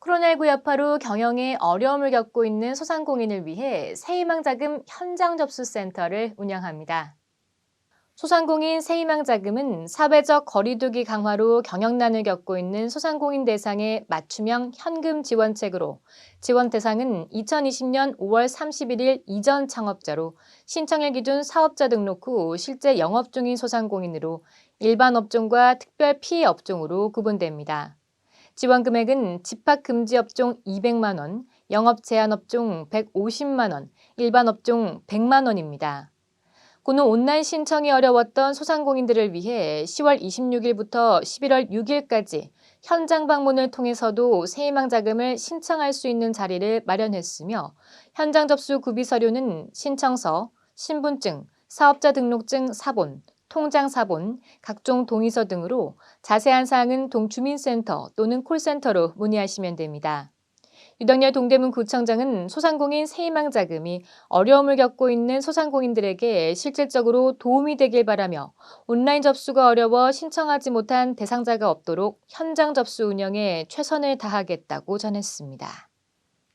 코로나19 여파로 경영에 어려움을 겪고 있는 소상공인을 위해 새희망자금 현장 접수 센터를 운영합니다. 소상공인 새희망자금은 사회적 거리두기 강화로 경영난을 겪고 있는 소상공인 대상의 맞춤형 현금 지원책으로 지원 대상은 2020년 5월 31일 이전 창업자로 신청일 기준 사업자 등록 후 실제 영업 중인 소상공인으로 일반 업종과 특별 피해 업종으로 구분됩니다. 지원 금액은 집합 금지 업종 200만 원, 영업 제한 업종 150만 원, 일반 업종 100만 원입니다. 고는 온라인 신청이 어려웠던 소상공인들을 위해 10월 26일부터 11월 6일까지 현장 방문을 통해서도 세희망 자금을 신청할 수 있는 자리를 마련했으며 현장 접수 구비 서류는 신청서, 신분증, 사업자 등록증 사본, 통장 사본, 각종 동의서 등으로 자세한 사항은 동주민센터 또는 콜센터로 문의하시면 됩니다. 유덕열 동대문 구청장은 소상공인 세희망 자금이 어려움을 겪고 있는 소상공인들에게 실질적으로 도움이 되길 바라며 온라인 접수가 어려워 신청하지 못한 대상자가 없도록 현장 접수 운영에 최선을 다하겠다고 전했습니다.